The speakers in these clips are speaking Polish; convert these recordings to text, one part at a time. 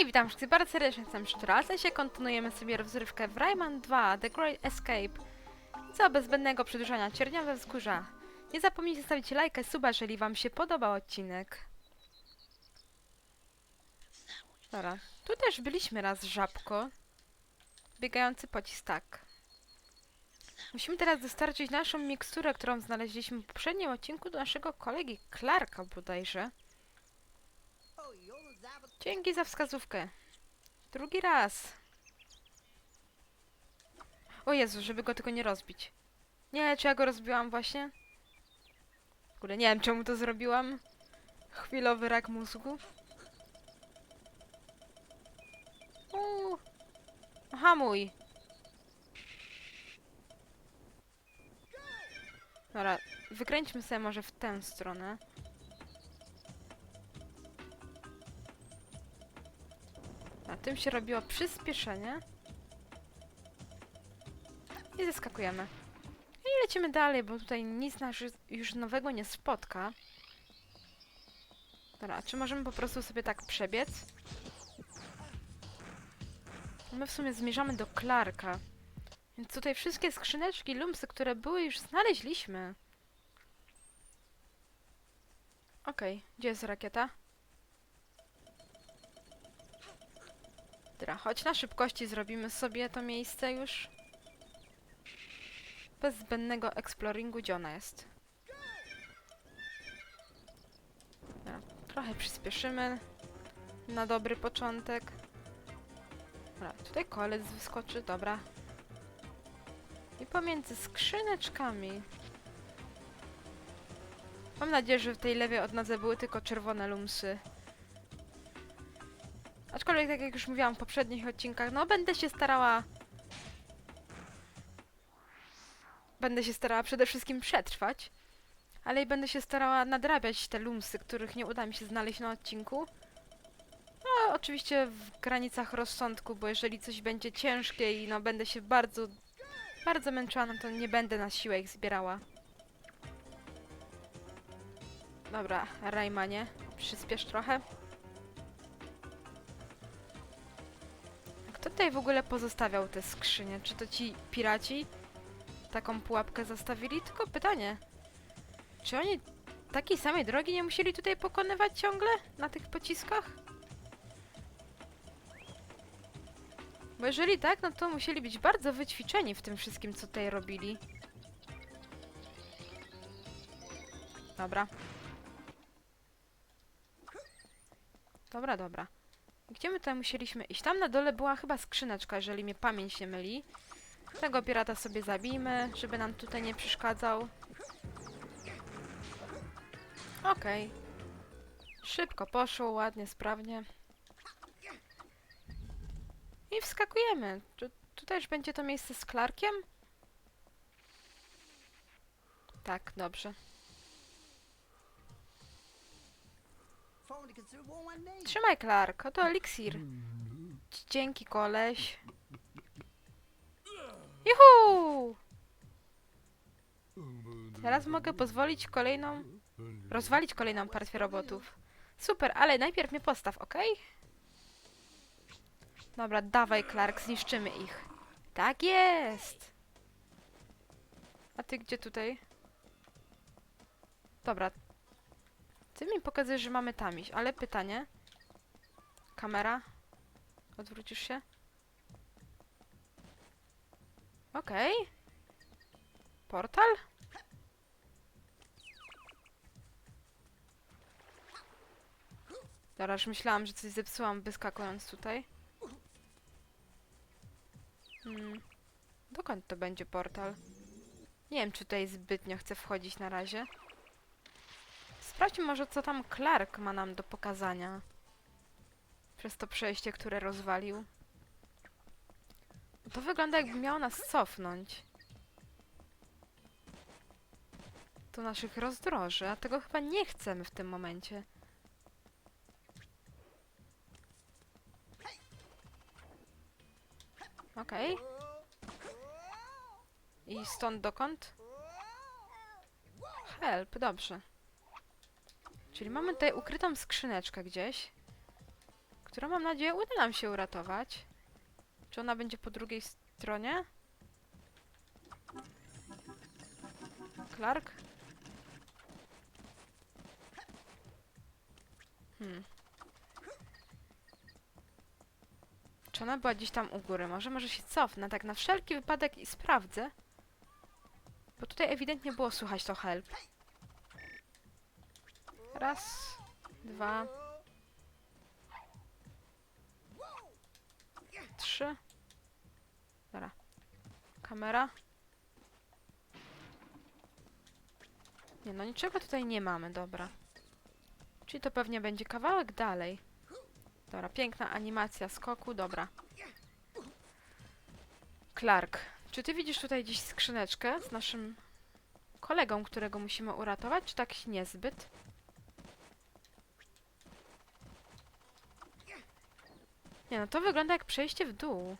Hej, witam wszystkich bardzo serdecznie, jestem Sztral. się kontynuujemy sobie rozrywkę w Rayman 2 The Great Escape. Co bez zbędnego przedłużania cierniowe wzgórza. Nie zapomnijcie zostawić lajka suba, jeżeli wam się podobał odcinek. Dobra, tu też byliśmy raz żabko. Biegający pocisk, tak. Musimy teraz dostarczyć naszą miksturę, którą znaleźliśmy w poprzednim odcinku do naszego kolegi Clarka bodajże. Dzięki za wskazówkę. Drugi raz. O Jezu, żeby go tylko nie rozbić. Nie, czy ja go rozbiłam właśnie? W ogóle nie wiem, czemu to zrobiłam. Chwilowy rak mózgu. Uuu. Hamuj. Dobra, wykręćmy sobie może w tę stronę. Na tym się robiło przyspieszenie. I zeskakujemy. I lecimy dalej, bo tutaj nic nas już- nowego nie spotka. Dobra, czy możemy po prostu sobie tak przebiec? My w sumie zmierzamy do Clarka. Więc tutaj wszystkie skrzyneczki, lumsy, które były, już znaleźliśmy. Okej, gdzie jest rakieta? Dobra, chodź na szybkości zrobimy sobie to miejsce już. Bez zbędnego exploringu, gdzie ona jest. Dobra, trochę przyspieszymy na dobry początek. Dobra, tutaj kolec wyskoczy, dobra. I pomiędzy skrzyneczkami. Mam nadzieję, że w tej lewej odnodze były tylko czerwone lumsy. Aczkolwiek, tak jak już mówiłam w poprzednich odcinkach, no będę się starała. Będę się starała przede wszystkim przetrwać, ale i będę się starała nadrabiać te lumsy, których nie uda mi się znaleźć na odcinku. No, oczywiście w granicach rozsądku, bo jeżeli coś będzie ciężkie i no będę się bardzo, bardzo męczyła, no to nie będę na siłę ich zbierała. Dobra, Raymanie, przyspiesz trochę. Tutaj w ogóle pozostawiał te skrzynie? Czy to ci piraci taką pułapkę zostawili? Tylko pytanie. Czy oni takiej samej drogi nie musieli tutaj pokonywać ciągle na tych pociskach? Bo jeżeli tak, no to musieli być bardzo wyćwiczeni w tym wszystkim, co tutaj robili. Dobra. Dobra, dobra. Gdzie my tutaj musieliśmy iść? Tam na dole była chyba skrzyneczka, jeżeli mnie pamięć nie myli. Tego pirata sobie zabijmy, żeby nam tutaj nie przeszkadzał. Okej. Szybko poszło, ładnie, sprawnie. I wskakujemy. Tu, już będzie to miejsce z Clarkiem? Tak, dobrze. Trzymaj, Clark. Oto eliksir. Dzięki, koleś. Juhu! Teraz mogę pozwolić kolejną... Rozwalić kolejną partię robotów. Super, ale najpierw mnie postaw, ok? Dobra, dawaj, Clark, zniszczymy ich. Tak jest! A ty gdzie tutaj? Dobra. Ty mi pokazujesz, że mamy tam iść, ale pytanie... Kamera? Odwrócisz się? Okej. Portal? Dobra, myślałam, że coś zepsułam wyskakując tutaj. Hmm. Dokąd to będzie portal? Nie wiem, czy tutaj zbytnio chcę wchodzić na razie. Sprawdźmy może, co tam Clark ma nam do pokazania. Przez to przejście, które rozwalił. To wygląda jakby miało nas cofnąć. Do naszych rozdroży, a tego chyba nie chcemy w tym momencie. Okej. I stąd dokąd? Help, dobrze. Czyli mamy tutaj ukrytą skrzyneczkę gdzieś, którą mam nadzieję uda nam się uratować. Czy ona będzie po drugiej stronie? Clark? Hmm. Czy ona była gdzieś tam u góry? Może, może się cofnę, tak na wszelki wypadek i sprawdzę. Bo tutaj ewidentnie było słychać to help. Raz, dwa, trzy. Dobra. Kamera. Nie no, niczego tutaj nie mamy, dobra. Czyli to pewnie będzie kawałek dalej. Dobra, piękna animacja skoku, dobra. Clark, czy ty widzisz tutaj gdzieś skrzyneczkę z naszym kolegą, którego musimy uratować, czy tak niezbyt? Nie no, to wygląda jak przejście w dół.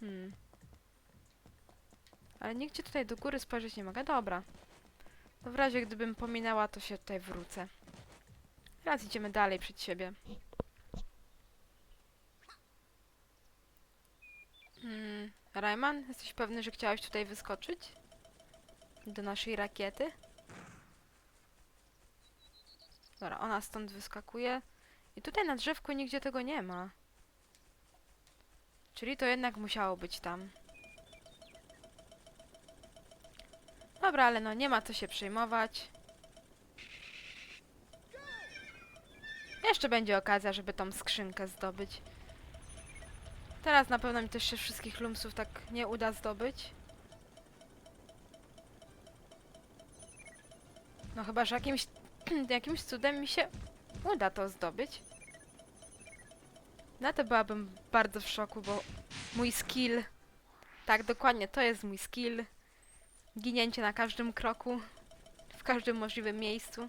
Hmm. Ale nigdzie tutaj do góry spojrzeć nie mogę. Dobra. To w razie gdybym pominęła, to się tutaj wrócę. Teraz idziemy dalej przed siebie. Hmm. Rayman, jesteś pewny, że chciałeś tutaj wyskoczyć? Do naszej rakiety? Dobra, ona stąd wyskakuje. I tutaj na drzewku nigdzie tego nie ma. Czyli to jednak musiało być tam. Dobra, ale no nie ma co się przejmować. Jeszcze będzie okazja, żeby tą skrzynkę zdobyć. Teraz na pewno mi też się wszystkich lumsów tak nie uda zdobyć. No chyba, że jakimś, jakimś cudem mi się uda to zdobyć. Na to byłabym bardzo w szoku, bo mój skill... Tak, dokładnie, to jest mój skill. Ginięcie na każdym kroku, w każdym możliwym miejscu.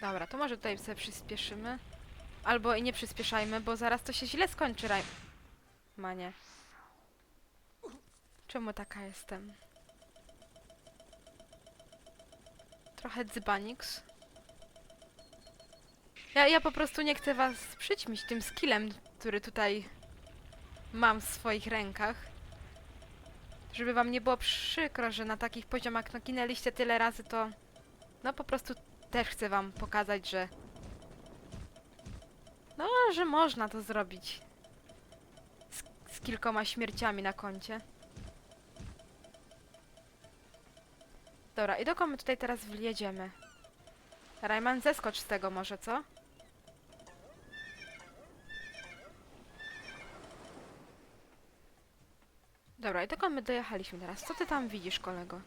Dobra, to może tutaj sobie przyspieszymy. Albo i nie przyspieszajmy, bo zaraz to się źle skończy, Raj... Manie. Czemu taka jestem? Trochę dzbaniks. Ja, ja po prostu nie chcę was przyćmić tym skillem, który tutaj mam w swoich rękach. Żeby wam nie było przykro, że na takich poziomach no ginęliście tyle razy, to no po prostu też chcę wam pokazać, że no, że można to zrobić z, z kilkoma śmierciami na koncie. Dobra, i dokąd my tutaj teraz wjedziemy? Rayman, zeskocz z tego może, co? Dobra, i dokąd my dojechaliśmy teraz? Co ty tam widzisz, kolego?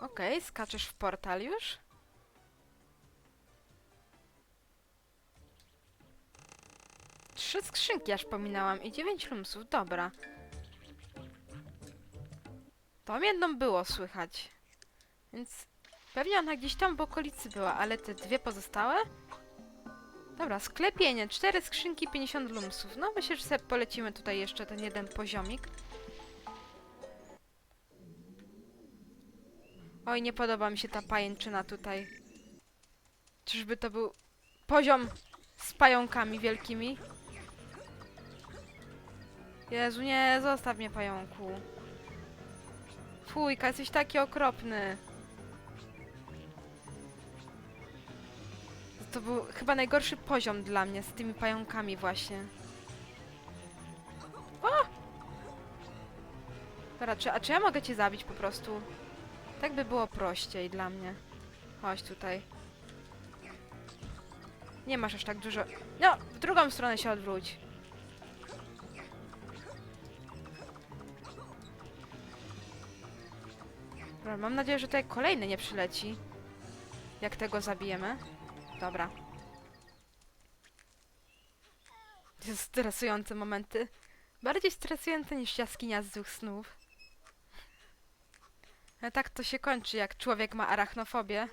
Okej, skaczesz w portal już? Trzy skrzynki aż pominęłam i dziewięć lumsów, dobra. Tą jedną było słychać. Więc pewnie ona gdzieś tam w okolicy była, ale te dwie pozostałe? Dobra, sklepienie. Cztery skrzynki, 50 lumsów. No myślę, że sobie polecimy tutaj jeszcze ten jeden poziomik. Oj, nie podoba mi się ta pajęczyna tutaj. Czyżby to był poziom z pająkami wielkimi? Jezu, nie, zostaw mnie pająku. Fujka, jesteś taki okropny. To był chyba najgorszy poziom dla mnie z tymi pająkami właśnie. O! Dobra, czy, a czy ja mogę cię zabić po prostu? Tak by było prościej dla mnie. Chodź tutaj. Nie masz aż tak dużo... No, w drugą stronę się odwróć. Dobra, mam nadzieję, że tutaj kolejny nie przyleci. Jak tego zabijemy. Dobra. Stresujące momenty. Bardziej stresujące niż jaskinia z złych snów. Ale tak to się kończy, jak człowiek ma arachnofobię.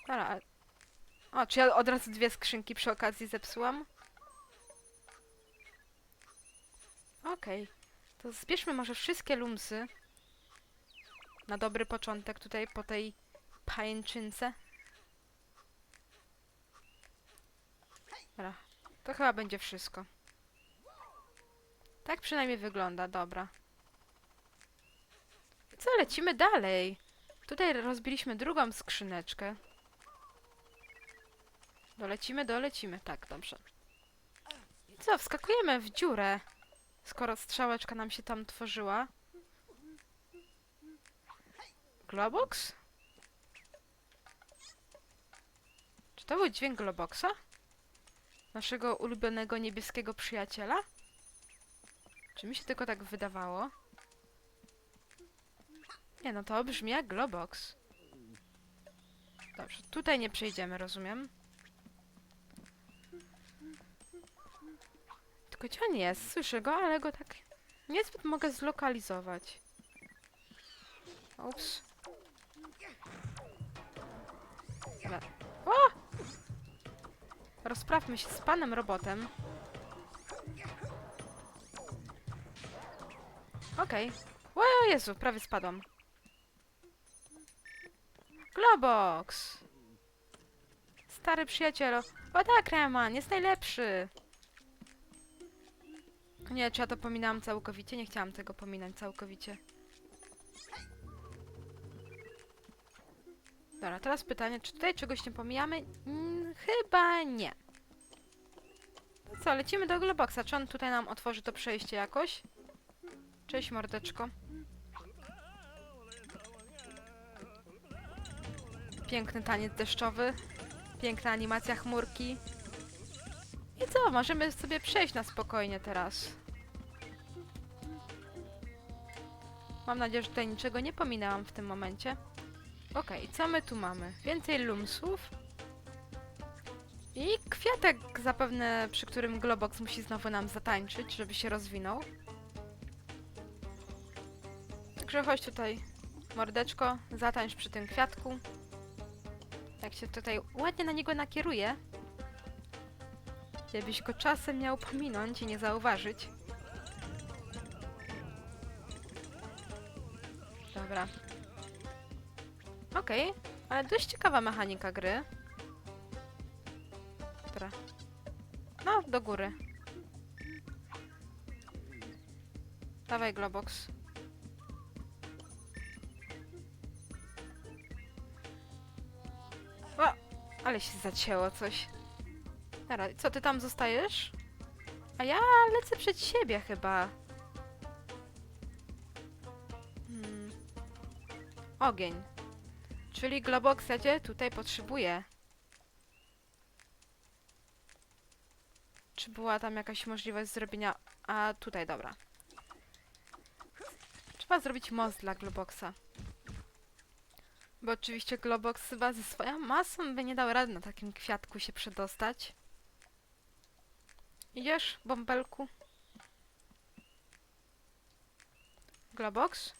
Dobra. O, czy ja od razu dwie skrzynki przy okazji zepsułam? Okej. To zbierzmy może wszystkie lumsy. Na dobry początek tutaj po tej pajęczynce. Dobra. To chyba będzie wszystko. Tak przynajmniej wygląda, dobra. Co, lecimy dalej. Tutaj rozbiliśmy drugą skrzyneczkę. Dolecimy, dolecimy. Tak, dobrze. Co, wskakujemy w dziurę, skoro strzałeczka nam się tam tworzyła. Globox? Czy to był dźwięk Globoxa? Naszego ulubionego niebieskiego przyjaciela? Czy mi się tylko tak wydawało? Nie, no to brzmi jak Globox. Dobrze, tutaj nie przejdziemy, rozumiem. Tylko gdzie on jest? Słyszę go, ale go tak niezbyt mogę zlokalizować. Ups. Dobra. O! Rozprawmy się z panem robotem. Okej. O Jezu, prawie spadłam. Globox! Stary przyjacielu. O tak, Reman, jest najlepszy! Nie, czy ja to pominęłam całkowicie? Nie chciałam tego pominąć całkowicie. Dobra, teraz pytanie, czy tutaj czegoś nie pomijamy? Mm, chyba nie. No co, lecimy do Globoxa. Czy on tutaj nam otworzy to przejście jakoś? Cześć, mordeczko. Piękny taniec deszczowy. Piękna animacja chmurki. I co, możemy sobie przejść na spokojnie teraz. Mam nadzieję, że tutaj niczego nie pominęłam w tym momencie. Okej, co my tu mamy? Więcej lumsów. I kwiatek zapewne, przy którym Globox musi znowu nam zatańczyć, żeby się rozwinął. Także chodź tutaj, mordeczko, zatańcz przy tym kwiatku. Jak się tutaj ładnie na niego nakieruje, Gdybyś go czasem miał pominąć i nie zauważyć. Dobra. Okej, ale dość ciekawa mechanika gry. Dobra. No, do góry. Dawaj, Globox. O! Ale się zacięło coś. Dobra, co ty tam zostajesz? A ja lecę przed siebie chyba. Hmm. Ogień. Czyli Globox ja cię tutaj potrzebuję. Czy była tam jakaś możliwość zrobienia... A, tutaj, dobra. Trzeba zrobić most dla Globoxa. Bo oczywiście Globox chyba ze swoją masą by nie dał rady na takim kwiatku się przedostać. Idziesz, bąbelku? Globox?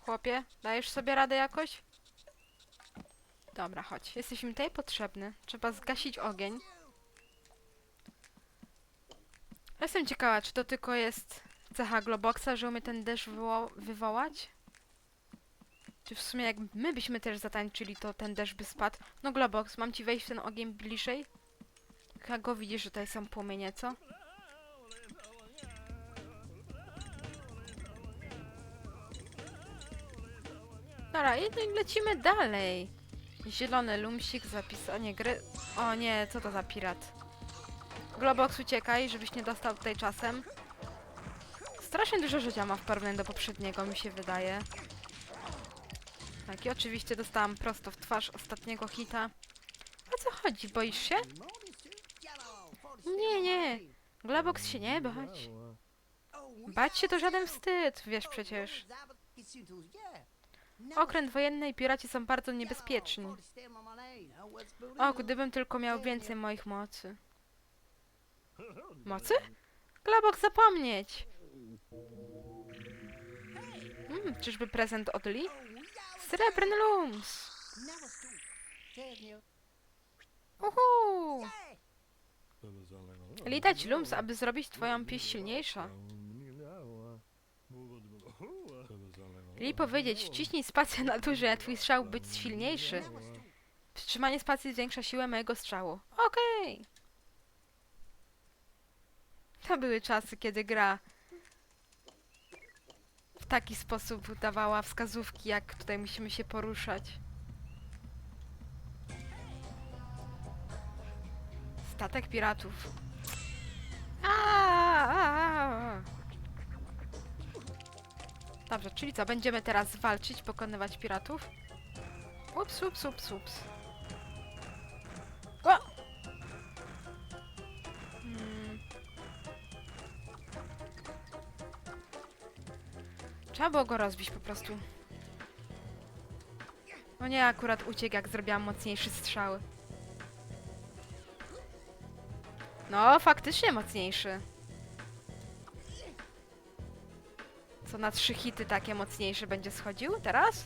Chłopie, dajesz sobie radę jakoś? Dobra, chodź. Jesteś mi tutaj potrzebny. Trzeba zgasić ogień. Jestem ciekawa, czy to tylko jest cecha Globoxa, że umie ten deszcz wywo wywołać? Czy w sumie jak my byśmy też zatańczyli, to ten deszcz by spadł? No Globox, mam ci wejść w ten ogień bliżej? Jak go widzisz, że tutaj są płomienie, co? Dobra, i i lecimy dalej. Zielony lumsik, zapisanie gry. O nie, co to za pirat? Globox, uciekaj, żebyś nie dostał tutaj czasem. Strasznie dużo życia ma w porównaniu do poprzedniego, mi się wydaje. Tak, i oczywiście dostałam prosto w twarz ostatniego hita. O co chodzi? Boisz się? Nie, nie. Globox się nie bać. Bać się to żaden wstyd, wiesz przecież. Okręt wojenny i piraci są bardzo niebezpieczni. O, gdybym tylko miał więcej moich mocy. Mocy? Globox zapomnieć! Hmm, czyżby prezent od Lee? Srebrny lums! Uhu! Litać lums, aby zrobić twoją pieśń silniejsza. Li powiedzieć, wciśnij spację na duże, a twój strzał być silniejszy. Wstrzymanie spacji zwiększa siłę mojego strzału. Okej. To były czasy, kiedy gra w taki sposób dawała wskazówki, jak tutaj musimy się poruszać. Statek piratów. Dobrze, czyli co? Będziemy teraz walczyć, pokonywać piratów? Ups, ups, ups, ups. O! Hmm. Trzeba było go rozbić po prostu. No nie, akurat uciekł, jak zrobiłam mocniejszy strzał. No, faktycznie mocniejszy. Co na trzy hity takie mocniejsze będzie schodził teraz?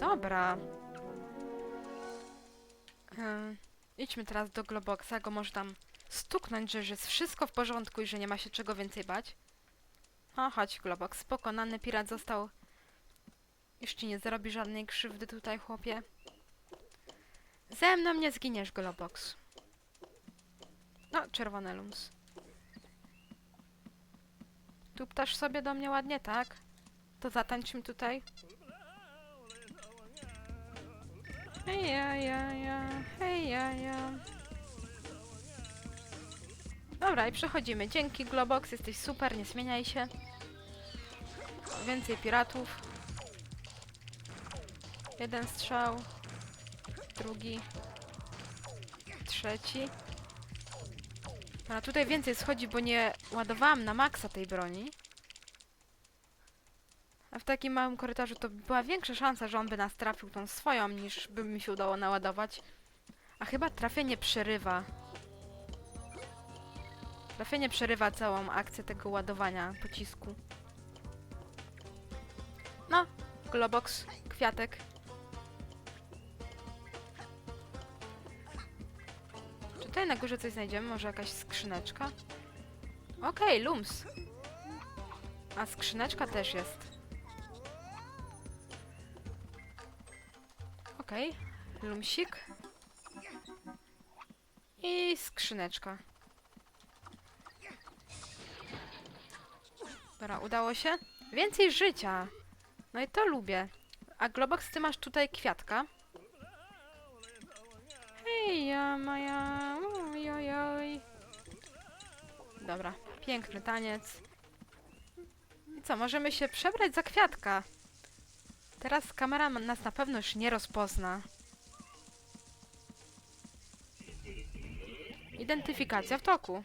Dobra. Ym, idźmy teraz do Globoxa, go może tam stuknąć, że jest wszystko w porządku i że nie ma się czego więcej bać. O, chodź Globox, pokonany pirat został. Już ci nie zrobi żadnej krzywdy tutaj, chłopie. Ze mną nie zginiesz, Globox. No, czerwony lums. Tu ptasz sobie do mnie ładnie, tak? To zatańczmy tutaj. Hej, ja, ja, ja, hej, ja, ja. Dobra, i przechodzimy. Dzięki, Globox, jesteś super, nie zmieniaj się. Więcej piratów. Jeden strzał. Drugi. Trzeci. A tutaj więcej schodzi, bo nie ładowałam na maksa tej broni. A w takim małym korytarzu to była większa szansa, że on by nas trafił tą swoją, niż by mi się udało naładować. A chyba trafienie przerywa. Trafienie przerywa całą akcję tego ładowania pocisku. No, Globox, kwiatek. Tutaj na górze coś znajdziemy? Może jakaś skrzyneczka? Okej, lums. A skrzyneczka też jest. Okej, lumsik. I skrzyneczka. Dobra, udało się. Więcej życia. No i to lubię. A Globox, ty masz tutaj kwiatka. Hej, ja moja. Ojojoj. Dobra, piękny taniec. I co, możemy się przebrać za kwiatka. Teraz kamera nas na pewno już nie rozpozna. Identyfikacja w toku.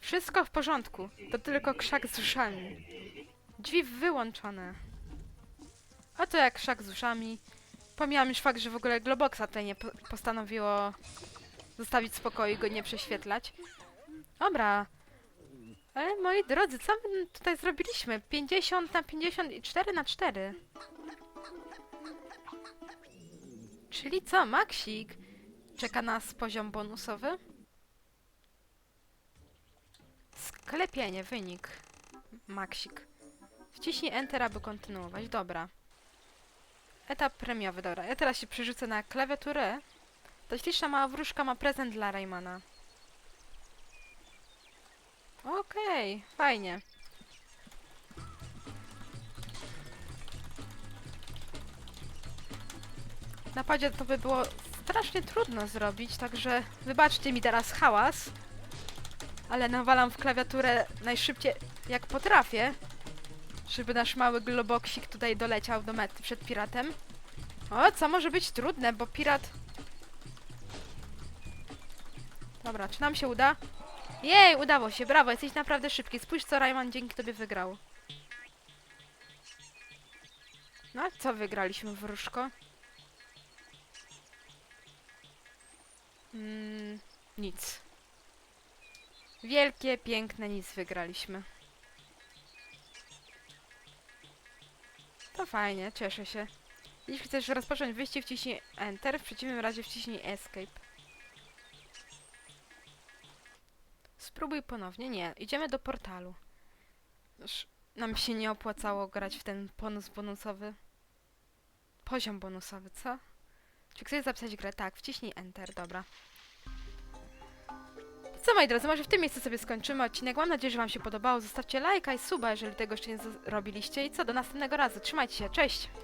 Wszystko w porządku. To tylko krzak z uszami. Drzwi wyłączone. A to jak krzak z uszami. Pomijam już fakt, że w ogóle Globoxa tutaj nie po postanowiło zostawić spokoju i go nie prześwietlać. Dobra. Ale moi drodzy, co my tutaj zrobiliśmy? 50 na 50 i 4 na 4. Czyli co, Maksik? Czeka nas poziom bonusowy? Sklepienie, wynik. Maksik. Wciśnij Enter, aby kontynuować. Dobra. Etap premiowy, dobra. Ja teraz się przerzucę na klawiaturę. To śliczna mała wróżka ma prezent dla Raymana. Okej, fajnie. W napadzie to by było strasznie trudno zrobić, także wybaczcie mi teraz hałas. Ale nawalam w klawiaturę najszybciej jak potrafię, żeby nasz mały globoksik tutaj doleciał do mety przed piratem. O, co może być trudne, bo pirat... Dobra, czy nam się uda? Jej, udało się, brawo, jesteś naprawdę szybki. Spójrz, co Rayman dzięki tobie wygrał. No, co wygraliśmy, wróżko? Mm, nic. Wielkie, piękne nic wygraliśmy. To fajnie, cieszę się. Jeśli chcesz rozpocząć wyjście, wciśnij Enter, w przeciwnym razie wciśnij Escape. Spróbuj ponownie. Nie, idziemy do portalu. Już nam się nie opłacało grać w ten bonus bonusowy. Poziom bonusowy, co? Czy chcesz zapisać grę? Tak, wciśnij Enter, dobra. Co moi drodzy, może w tym miejscu sobie skończymy odcinek. Mam nadzieję, że Wam się podobało. Zostawcie lajka i suba, jeżeli tego jeszcze nie zrobiliście. I co, do następnego razu. Trzymajcie się, cześć!